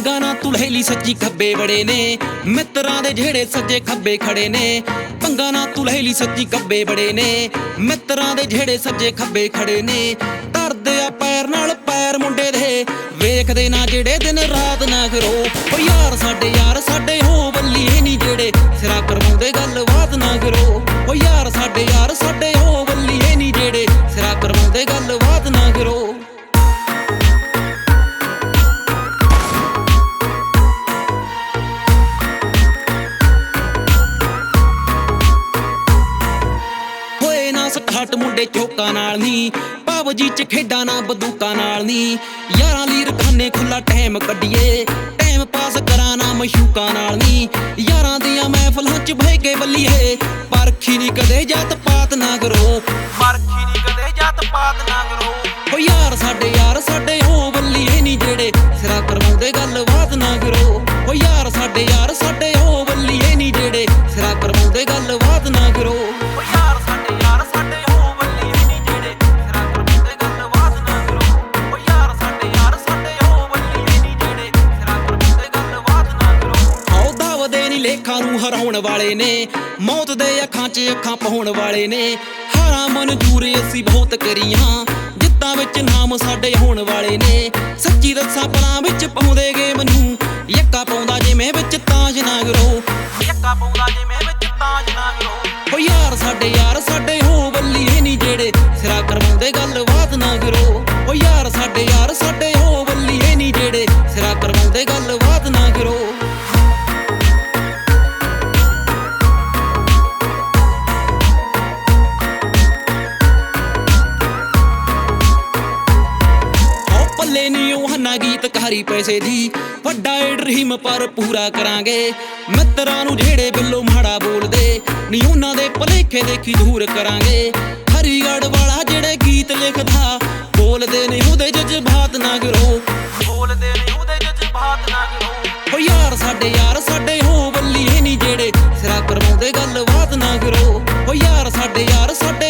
ਪੰਗਾ ਨਾ ਤੁਲਹੇਲੀ ਸੱਚੀ ਖੱਬੇ ਬੜੇ ਨੇ। ਮਿੱਤਰਾਂ ਦੇ ਜਿਹੜੇ ਸੱਜੇ ਖੱਬੇ ਖੜੇ ਨੇ। ਪੰਗਾ ਨਾ ਤੁਲਹੇਲੀ ਸੱਚੀ ਖੱਬੇ ਬੜੇ ਨੇ। ਮਿੱਤਰਾਂ ਦੇ ਜਿਹੜੇ ਸੱਜੇ ਖੱਬੇ ਖੜੇ ਨੇ। ਧਰਦੇ ਆ ਪੈਰ ਨਾਲ ਪੈਰ ਮੁੰਡੇ ਦੇ। ਵੇਖਦੇ ਨਾ ਜਿਹੜੇ ਦਿਨ ਰਾਤ ਨਾ ਕਰੋ ਓ ਯਾਰ ਸਾਡੇ ਯਾਰ, ਸਾਡੇ ਹੋ ਬੱਲੀਏ ਨਹੀਂ ਜਿਹੜੇ ਸਿਰਾ ਕਰਵਾਉਂਦੇ ਗੱਲਬਾਤ ਨਾ ਕਰੋ। ਓ ਯਾਰ ਸਾਡੇ ਯਾਰ, ਸਾਡੇ ਹੋ ਬੱਲੀਏ ਨਹੀਂ ਜਿਹੜੇ ਸਿਰਾ ਕਰਵਾਉਂਦੇ ਗੱਲ ਹੋਏ ਮੁੰਡੇ ਚੋਕਾਂ ਨਾਲ ਨਹੀਂ ਪਾਵਜੀ ਚ ਖੇਡਾਂ ਨਾ ਬੰਦੂਕਾਂ ਨਾਲ ਨਹੀਂ ਯਾਰਾਂ ਲਈ ਰਖਾਨੇ ਖੁੱਲਾ ਟਾਈਮ ਕੱਢੀਏ। ਟਾਈਮ ਪਾਸ ਕਰਾਂ ਨਾ ਮਸ਼ੂਕਾਂ ਨਾਲ ਨਹੀਂ ਯਾਰਾਂ ਦੀਆਂ ਮਹਿਫਲਾਂ ਚ ਬਹਿ ਕੇ ਬੱਲੀਏ। ਪਰਖੀ ਨਹੀਂ ਕਦੇ ਜਾਤ ਪਾਤ ਨਾ ਕਰੋ। ਪਰਖੀ ਨਹੀਂ ਕਦੇ ਜਾਤ ਪਾਤ ਨਾ ਕਰੋ। ਓ ਯਾਰ ਸਾਡੇ ਯਾਰ ਸਾਡੇ ਹੋ ਬੱਲੀਏ ਨਹੀਂ ਜਿਹੜੇ ਸਿਰਾ ਕਰਵਾਉਂਦੇ ਗੱਲ ਲੇਖਾਂ ਨੂੰ ਹਰਾਉਣ ਵਾਲੇ ਨੇ, ਮੌਤ ਦੇ ਅੱਖਾਂ 'ਚ ਅੱਖਾਂ ਪਾਉਣ ਵਾਲੇ ਨੇ। ਹਾਰਾਂ ਮਨਜ਼ੂਰ ਅਸੀਂ ਬਹੁਤ ਕਰੀਆਂ, ਜਿੱਤਾਂ ਵਿੱਚ ਨਾਮ ਸਾਡੇ ਹੋਣ ਵਾਲੇ ਨੇ। ਸੱਚੀ ਦੱਸਾਂ ਪਲਾਂ ਵਿੱਚ ਪਾਉਂਦੇ ਗੇ ਮੈਨੂੰ ਯੱਕਾ ਪਾਉਂਦਾ ਜਿਵੇਂ ਵਿੱਚ ਤਾਜ ਨਾ ਯੱਕਾ ਪਾਉਂਦਾ ਜਿਵੇਂ ਵਿੱਚ ਤਾਜ ਨਾ ਓ ਯਾਰ ਸਾਡੇ ਯਾਰ, ਸਾਡੇ ਹੋ ਬੱਲੀਏ ਨਹੀਂ ਜਿਹੜੇ ਸਿਰਾ ਕਰਵਾਉਂਦੇ ਗੱਲਬਾਤ ਨਾ ਕਰੋ। ਓ ਯਾਰ ਸਾਡੇ ਯਾਰ, ਸਾਡੇ ਹੋ ਬੱਲੀਏ ਨਹੀਂ ਜਿਹੜੇ ਸਿਰਾ ਕਰਵਾਉਂਦੇ ਗੱਲਬਾਤ ਮਾਰੀ ਪੈਸੇ ਦੀ। ਵੱਡਾ ਡ੍ਰੀਮ ਪਰ ਪੂਰਾ ਕਰਾਂਗੇ। ਮਿੱਤਰਾਂ ਨੂੰ ਜਿਹੜੇ ਬਿੱਲੋ ਮਾੜਾ ਬੋਲਦੇ ਨਹੀਂ ਉਹਨਾਂ ਦੇ ਭਲੇਖੇ ਦੇਖੀ ਦੂਰ ਕਰਾਂਗੇ। ਹਰੀਗੜ ਵਾਲਾ ਜਿਹੜੇ ਗੀਤ ਲਿਖਦਾ, ਬੋਲਦੇ ਨਹੀਂ ਉਹਦੇ ਜਜ਼ਬਾਤ ਨਾ ਗਿਰੋ ਬੋਲਦੇ ਨਹੀਂ ਉਹਦੇ ਜਜ਼ਬਾਤ ਨਾ ਗਿਰੋ ਓ ਯਾਰ ਸਾਡੇ ਯਾਰ, ਸਾਡੇ ਹੋ ਬੱਲੀਏ ਨਹੀਂ ਜਿਹੜੇ ਸਿਰਾ ਕਰਵਾਉਂਦੇ, ਗੱਲਬਾਤ ਨਾ ਕਰੋ। ਓ ਯਾਰ ਸਾਡੇ ਯਾਰ, ਸਾਡੇ